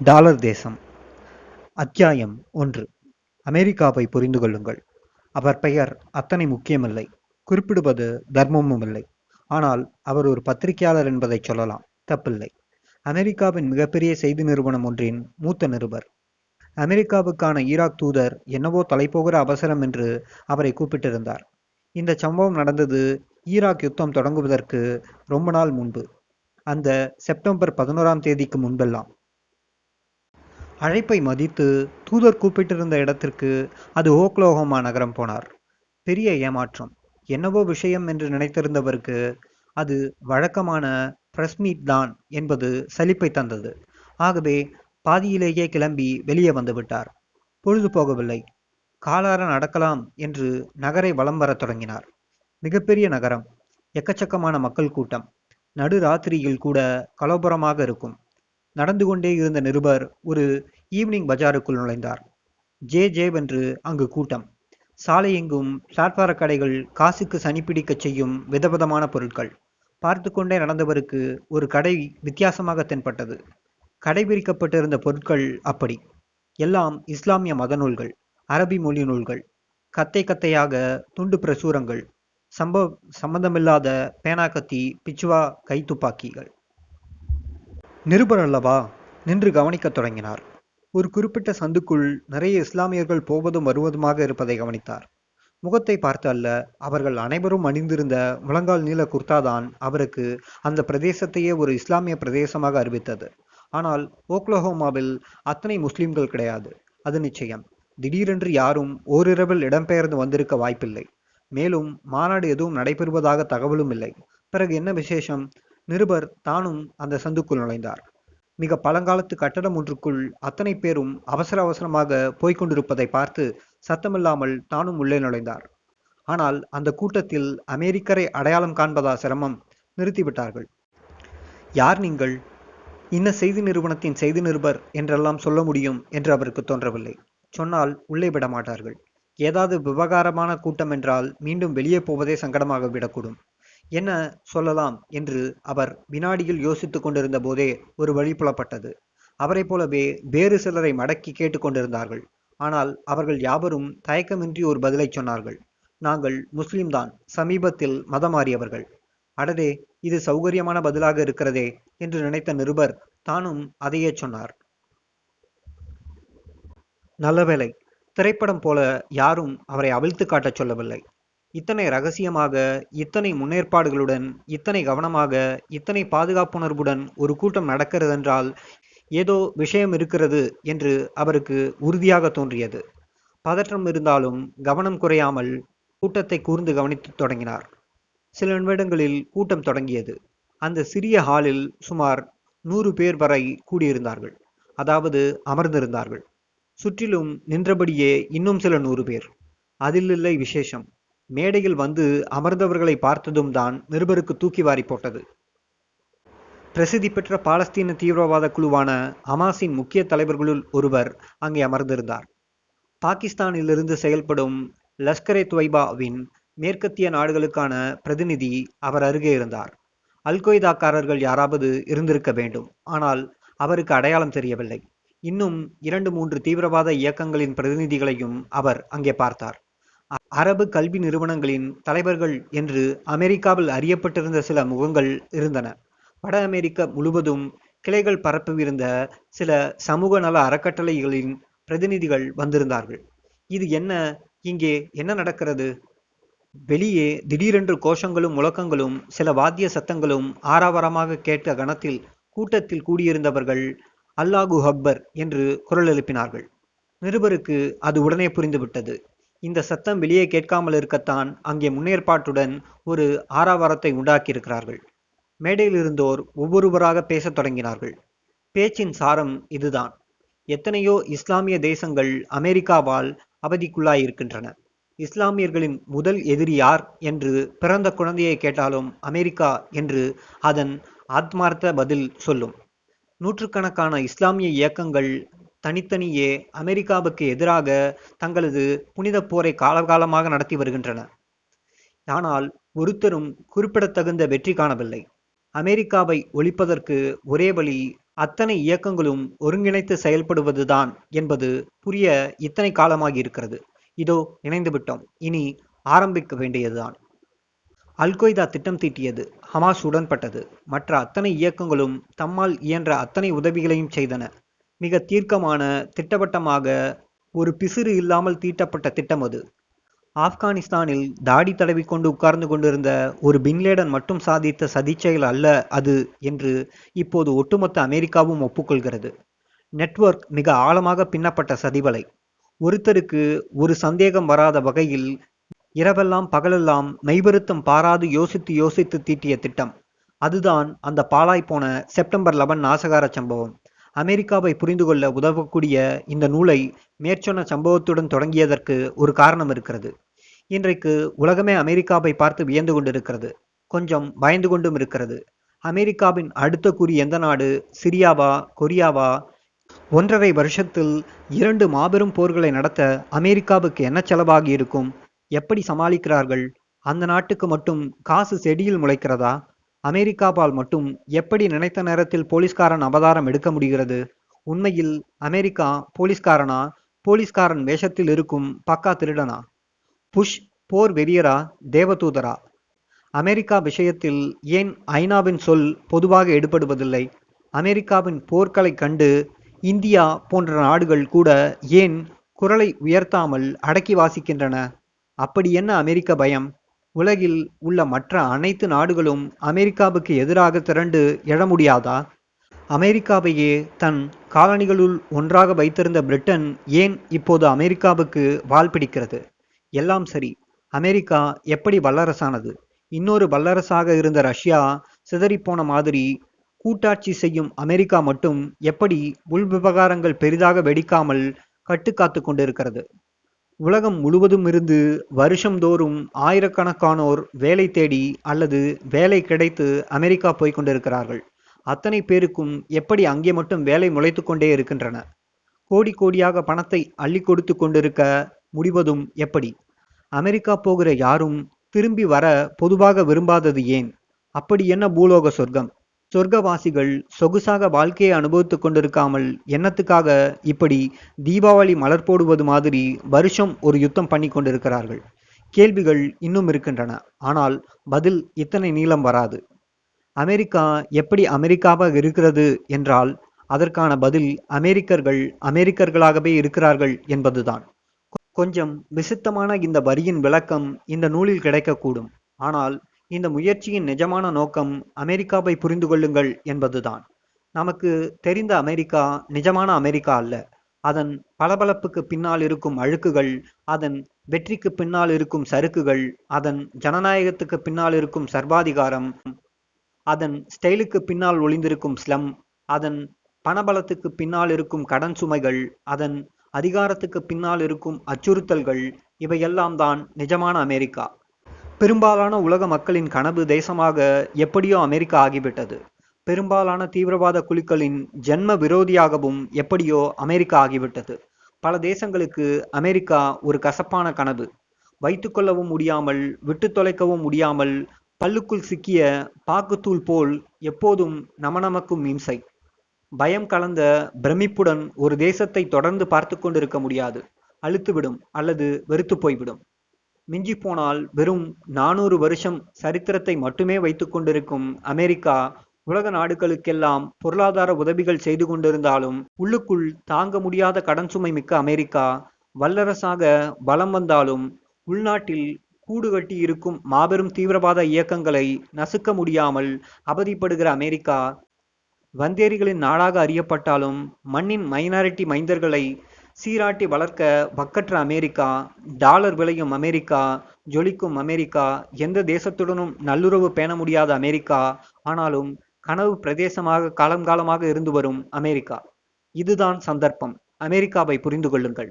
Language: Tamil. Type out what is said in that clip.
டாலர் தேசம். அத்தியாயம் ஒன்று. அமெரிக்காவை புரிந்து கொள்ளுங்கள். அவர் பெயர் அத்தனை முக்கியமில்லை. குறிப்பிடுவது தர்மமும் இல்லை. ஆனால் அவர் ஒரு பத்திரிகையாளர் என்பதை சொல்லலாம். தப்பில்லை. அமெரிக்காவின் மிகப்பெரிய செய்தி நிறுவனம் ஒன்றின் மூத்த நிருபர். அமெரிக்காவுக்கான ஈராக் தூதர் என்னவோ தலைப்போகிற அவசரம் என்று அவரை கூப்பிட்டிருந்தார். இந்த சம்பவம் நடந்தது ஈராக் யுத்தம் தொடங்குவதற்கு ரொம்ப நாள் முன்பு. அந்த செப்டம்பர் பதினோராம் தேதிக்கு முன்பெல்லாம். அழைப்பை மதித்து தூதர் கூப்பிட்டிருந்த இடத்திற்கு அது ஓக்லோஹோமா நகரம் போனார். பெரிய ஏமாற்றம். என்னவோ விஷயம் என்று நினைத்திருந்தவருக்கு அது வழக்கமான பிரஸ் மீட் தான் என்பது சலிப்பை தந்தது. ஆகவே பாதியிலேயே கிளம்பி வெளியே வந்துவிட்டார் பொழுது போகவில்லை. காலார நடக்கலாம் என்று நகரை வலம் வரத் தொடங்கினார். மிகப்பெரிய நகரம். எக்கச்சக்கமான மக்கள் கூட்டம். நடு ராத்திரியில் கூட கலோபரமாக இருக்கும். நடந்து கொண்டே இருந்த நிருபர் ஒரு ஈவினிங் பஜாருக்குள் நுழைந்தார். ஜே ஜேவென்று அங்கு கூட்டம். சாலை எங்கும் பிளாட்பார கடைகள் காசுக்கு சனி பிடிக்கச் செய்யும் விதவிதமான பொருட்கள். பார்த்து கொண்டே நடந்தவருக்கு ஒரு கடை வித்தியாசமாக தென்பட்டது. கடைபிடிக்கப்பட்டிருந்த பொருட்கள் அப்படி. எல்லாம் இஸ்லாமிய மத நூல்கள் அரபி மொழி நூல்கள். கத்தை கத்தையாக துண்டு பிரசுரங்கள் சம்பவ சம்பந்தமில்லாத பேனா கத்தி பிச்சுவா கைத்துப்பாக்கிகள் நிருபர் அல்லவா நின்று கவனிக்கத் தொடங்கினார். ஒரு குறிப்பிட்ட சந்துக்குள் நிறைய இஸ்லாமியர்கள் போவதும் வருவதுமாக இருப்பதை கவனித்தார். முகத்தை பார்த்து அல்ல அவர்கள் அனைவரும் அணிந்திருந்த முழங்கால் நீள குர்தாதான் அவருக்கு அந்த பிரதேசத்தையே ஒரு இஸ்லாமிய பிரதேசமாக அறிவித்தது. ஆனால் ஓக்லஹோமாவில் அத்தனை முஸ்லிம்கள் கிடையாது. அது நிச்சயம். திடீரென்று யாரும் ஓரிரவில் இடம்பெயர்ந்து வந்திருக்க வாய்ப்பில்லை. மேலும் மாநாடு எதுவும் நடைபெறுவதாக தகவலும் இல்லை. பிறகு என்ன விசேஷம்? நிருபர் தானும் அந்த சந்துக்குள் நுழைந்தார். மிக பழங்காலத்து கட்டடம் ஒன்றுக்குள் அத்தனை பேரும் அவசர அவசரமாக போய்கொண்டிருப்பதை பார்த்து சத்தமில்லாமல் தானும் உள்ளே நுழைந்தார். ஆனால் அந்த கூட்டத்தில் அமெரிக்கரை அடையாளம் காண்பதா சிரமம் நிறுத்திவிட்டார்கள் யார் நீங்கள்? இன்ன செய்தி நிறுவனத்தின் செய்தி நிருபர் என்றெல்லாம் சொல்ல முடியும் என்று அவருக்கு தோன்றவில்லை. சொன்னால் உள்ளே விட மாட்டார்கள் ஏதாவது விவகாரமான கூட்டம் என்றால் மீண்டும் வெளியே போவதே சங்கடமாக விடக்கூடும். என்ன சொல்லலாம் என்று அவர் வினாடியில் யோசித்துக் கொண்டிருந்த போதே ஒரு வழி புலப்பட்டது. அவரைப் போலவே வேறு சிலரை மடக்கி கேட்டுக்கொண்டிருந்தார்கள் ஆனால் அவர்கள் யாவரும் தயக்கமின்றி ஒரு பதிலை சொன்னார்கள். நாங்கள் முஸ்லிம்தான் சமீபத்தில் மதம் மாறியவர்கள் அடடே இது சௌகரியமான பதிலாக இருக்கிறதே என்று நினைத்த நிருபர் தானும் அதையே சொன்னார். நல்லவேளை திரைப்படம் போல யாரும் அவரை அவிழ்த்து காட்டச் சொல்லவில்லை. இத்தனை ரகசியமாக இத்தனை முன்னேற்பாடுகளுடன் இத்தனை கவனமாக இத்தனை பாதுகாப்புணர்வுடன் ஒரு கூட்டம் நடக்கிறதென்றால் ஏதோ விஷயம் இருக்கிறது என்று அவருக்கு உறுதியாக தோன்றியது. பதற்றம் இருந்தாலும் கவனம் குறையாமல் கூட்டத்தை கூர்ந்து கவனித்து தொடங்கினார். சில நிமிடங்களில் கூட்டம் தொடங்கியது. அந்த சிறிய ஹாலில் சுமார் நூறு பேர் வரை கூடியிருந்தார்கள். அதாவது அமர்ந்திருந்தார்கள். சுற்றிலும் நின்றபடியே இன்னும் சில நூறு பேர். அதில் இல்லை விசேஷம். மேடையில் வந்து அமர்ந்தவர்களை பார்த்ததும் தான் நிருபருக்கு தூக்கி வாரி போட்டது. பிரசித்தி பெற்ற பாலஸ்தீன தீவிரவாத குழுவான ஹமாஸின் முக்கிய தலைவர்களுள் ஒருவர் அங்கே அமர்ந்திருந்தார். பாகிஸ்தானிலிருந்து செயல்படும் லஷ்கரே துவைபாவின் மேற்கத்திய நாடுகளுக்கான பிரதிநிதி அவர் அருகே இருந்தார். அல்கொய்தாக்காரர்கள் யாராவது இருந்திருக்க வேண்டும். ஆனால் அவருக்கு அடையாளம் தெரியவில்லை. இன்னும் இரண்டு மூன்று தீவிரவாத இயக்கங்களின் பிரதிநிதிகளையும் அவர் அங்கே பார்த்தார். அரபு கல்வி நிறுவனங்களின் தலைவர்கள் என்று அமெரிக்காவில் அறியப்பட்டிருந்த சில முகங்கள் இருந்தன. வட அமெரிக்கா முழுவதும் கிளைகள் பரப்பவிருந்த சில சமூக நல அறக்கட்டளைகளின் பிரதிநிதிகள் வந்திருந்தார்கள். இது என்ன? இங்கே என்ன நடக்கிறது? வெளியே திடீரென்று கோஷங்களும் முழக்கங்களும் சில வாத்திய சத்தங்களும் ஆரவாரமாக கேட்ட கணத்தில் கூட்டத்தில் கூடியிருந்தவர்கள் அல்லாஹு அக்பர் என்று குரல் எழுப்பினார்கள். நிருபருக்கு அது உடனே புரிந்துவிட்டது. இந்த சத்தம் வெளியே கேட்காமல் இருக்கத்தான் அங்கே முன்னேற்பாட்டுடன் ஒரு ஆரவாரத்தை உண்டாக்கியிருக்கிறார்கள். மேடையில் இருந்தோர் ஒவ்வொருவராக பேசத் தொடங்கினார்கள். பேச்சின் சாரம் இதுதான். எத்தனையோ இஸ்லாமிய தேசங்கள் அமெரிக்காவால் அவதிக்குள்ளாயிருக்கின்றன. இஸ்லாமியர்களின் முதல் எதிரி யார் என்று பிறந்த குழந்தையை கேட்டாலும் அமெரிக்கா என்று அதன் ஆத்மார்த்த பதில் சொல்லும். நூற்றுக்கணக்கான இஸ்லாமிய இயக்கங்கள் தனித்தனியே அமெரிக்காவுக்கு எதிராக தங்களது புனித போரை காலகாலமாக நடத்தி வருகின்றன. ஆனால் ஒருத்தரும் குறிப்பிடத்தகுந்த வெற்றி காணவில்லை. அமெரிக்காவை ஒழிப்பதற்கு ஒரே வழி அத்தனை இயக்கங்களும் ஒருங்கிணைத்து செயல்படுவதுதான் என்பது புரிய இத்தனை காலமாகி இருக்கிறது. இதோ இணைந்து விட்டோம். இனி ஆரம்பிக்க வேண்டியதுதான். அல்கொய்தா திட்டம் தீட்டியது ஹமாஸ் உடன்பட்டது. மற்ற அத்தனை இயக்கங்களும் தம்மால் இயன்ற அத்தனை உதவிகளையும் செய்தன. மிக தீர்க்கமான திட்டவட்டமாக ஒரு பிசிறு இல்லாமல் தீட்டப்பட்ட திட்டம் அது. ஆப்கானிஸ்தானில் தாடி தடவி கொண்டு உட்கார்ந்து கொண்டிருந்த ஒரு பின்லேடன் மட்டும் சாதித்த சதிச்செயல் அல்ல அது என்று இப்போது ஒட்டுமொத்த அமெரிக்காவும் ஒப்புக்கொள்கிறது. நெட்வொர்க் மிக ஆழமாக பின்னப்பட்ட சதிவலை. ஒருத்தருக்கு ஒரு சந்தேகம் வராத வகையில் இரவெல்லாம் பகலெல்லாம் மெய்வருத்தம் பாராது யோசித்து யோசித்து தீட்டிய திட்டம். அதுதான் அந்த பாழாய் போன செப்டம்பர் லெவன் நாசகார சம்பவம். அமெரிக்காவை புரிந்து கொள்ள உதவக்கூடிய இந்த நூலை மேற்சொன்ன சம்பவத்துடன் தொடங்கியதற்கு ஒரு காரணம் இருக்கிறது. இன்றைக்கு உலகமே அமெரிக்காவை பார்த்து வியந்து கொண்டிருக்கிறது. கொஞ்சம் பயந்து கொண்டும் இருக்கிறது. அமெரிக்காவின் அடுத்த கூறி எந்த நாடு? சிரியாவா? கொரியாவா? ஒன்றரை வருஷத்தில் இரண்டு மாபெரும் போர்களை நடத்த அமெரிக்காவுக்கு என்ன செலவாகி இருக்கும் எப்படி சமாளிக்கிறார்கள்? அந்த நாட்டுக்கு மட்டும் காசு செடியில் முளைக்கிறதா? அமெரிக்காவால் மட்டும் எப்படி நினைத்த நேரத்தில் போலீஸ்காரன் அவதாரம் எடுக்க முடிகிறது? உண்மையில் அமெரிக்கா போலீஸ்காரனா? போலீஸ்காரன் வேஷத்தில் இருக்கும் பக்கா திருடனா? புஷ் போர் வெறியரா? தேவதூதரா? அமெரிக்கா விஷயத்தில் ஏன் ஐநாவின் சொல் பொதுவாக எடுபடுவதில்லை? அமெரிக்காவின் போர்க்களை கண்டு இந்தியா போன்ற நாடுகள் கூட ஏன் குரலை உயர்த்தாமல் அடக்கி வாசிக்கின்றன? அப்படி என்ன அமெரிக்க பயம்? உலகில் உள்ள மற்ற அனைத்து நாடுகளும் அமெரிக்காவுக்கு எதிராக திரண்டு எழ முடியாதா? அமெரிக்காவையே தன் காலனிகளுள் ஒன்றாக வைத்திருந்த பிரிட்டன் ஏன் இப்போது அமெரிக்காவுக்கு வால் பிடிக்கிறது? எல்லாம் சரி அமெரிக்கா எப்படி வல்லரசானது? இன்னொரு வல்லரசாக இருந்த ரஷ்யா சிதறிப்போன மாதிரி கூட்டாட்சி செய்யும் அமெரிக்கா மட்டும் எப்படி உள் விவகாரங்கள் பெரிதாக வெடிக்காமல் கட்டுக்காத்து கொண்டிருக்கிறது? உலகம் முழுவதும் இருந்து வருஷம்தோறும் ஆயிரக்கணக்கானோர் வேலை தேடி அல்லது வேலை கிடைத்து அமெரிக்கா போய் கொண்டிருக்கிறார்கள். அத்தனை பேருக்கும் எப்படி அங்கே மட்டும் வேலை முளைத்து கொண்டே இருக்கின்றன? கோடி கோடியாக பணத்தை அள்ளி கொடுத்து கொண்டிருக்க முடிவதும் எப்படி? அமெரிக்கா போகிற யாரும் திரும்பி வர பொதுவாக விரும்பாதது ஏன்? அப்படி என்ன பூலோக சொர்க்கம்? சொர்க்கவாசிகள் சொகுசாக வாழ்க்கையை அனுபவித்துக் கொண்டிருக்காமல் என்னத்துக்காக இப்படி தீபாவளி மலர் போடுவது மாதிரி வருஷம் ஒரு யுத்தம் பண்ணி கொண்டிருக்கிறார்கள்? கேள்விகள் இன்னும் இருக்கின்றன. ஆனால் பதில் இத்தனை நீளம் வராது. அமெரிக்கா எப்படி அமெரிக்காவாக இருக்கிறது என்றால் அதற்கான பதில் அமெரிக்கர்கள் அமெரிக்கர்களாகவே இருக்கிறார்கள் என்பதுதான். கொஞ்சம் விசித்தமான இந்த வரியின் விளக்கம் இந்த நூலில் கிடைக்கக்கூடும். ஆனால் இந்த முயற்சியின் நிஜமான நோக்கம் அமெரிக்காவை புரிந்து கொள்ளுங்கள் என்பதுதான். நமக்கு தெரிந்த அமெரிக்கா நிஜமான அமெரிக்கா அல்ல. அதன் பளபளப்புக்கு பின்னால் இருக்கும் அழுக்குகள் அதன் வெற்றிக்கு பின்னால் இருக்கும் சறுக்குகள் அதன் ஜனநாயகத்துக்கு பின்னால் இருக்கும் சர்வாதிகாரம் அதன் ஸ்டைலுக்கு பின்னால் ஒளிந்திருக்கும் ஸ்லம் அதன் பணபலத்துக்கு பின்னால் இருக்கும் கடன் சுமைகள் அதன் அதிகாரத்துக்கு பின்னால் இருக்கும் அச்சுறுத்தல்கள் இவையெல்லாம் தான் நிஜமான அமெரிக்கா. பெரும்பாலான உலக மக்களின் கனவு தேசமாக எப்படியோ அமெரிக்கா ஆகிவிட்டது. பெரும்பாலான தீவிரவாத குழுக்களின் ஜென்ம விரோதியாகவும் எப்படியோ அமெரிக்கா ஆகிவிட்டது. பல தேசங்களுக்கு அமெரிக்கா ஒரு கசப்பான கனவு. வைத்துக்கொள்ளவும் முடியாமல் விட்டு தொலைக்கவும் முடியாமல் பல்லுக்குள் சிக்கிய பாக்குத்தூள் போல் எப்போதும் நமநமக்கும் இம்சை. பயம் கலந்த பிரமிப்புடன் ஒரு தேசத்தை தொடர்ந்து பார்த்து கொண்டிருக்க முடியாது. அழுத்துவிடும் அல்லது வெறுத்து போய்விடும். மிஞ்சி போனால் வெறும் நானூறு வருஷம் சரித்திரத்தை மட்டுமே வைத்து கொண்டிருக்கும் அமெரிக்கா உலக நாடுகளுக்கெல்லாம் பொருளாதார உதவிகள் செய்து கொண்டிருந்தாலும் உள்ளுக்குள் தாங்க முடியாத கடன் சுமை மிக்க அமெரிக்கா வல்லரசாக பலம் வந்தாலும் உள்நாட்டில் கூடு கட்டி இருக்கும் மாபெரும் தீவிரவாத இயக்கங்களை நசுக்க முடியாமல் அவதிப்படுகிற அமெரிக்கா வந்தேரிகளின் நாடாக அறியப்பட்டாலும் மண்ணின் மைனாரிட்டி மைந்தர்களை சீராட்டி வளர்க்க பக்கற்ற அமெரிக்கா டாலர் விளையும் அமெரிக்கா ஜொலிக்கும் அமெரிக்கா எந்த தேசத்துடனும் நல்லுறவு பேண முடியாத அமெரிக்கா ஆனாலும் கனவு பிரதேசமாக காலம் காலமாக இருந்து வரும் அமெரிக்கா. இதுதான் சந்தர்ப்பம். அமெரிக்காவை புரிந்து கொள்ளுங்கள்.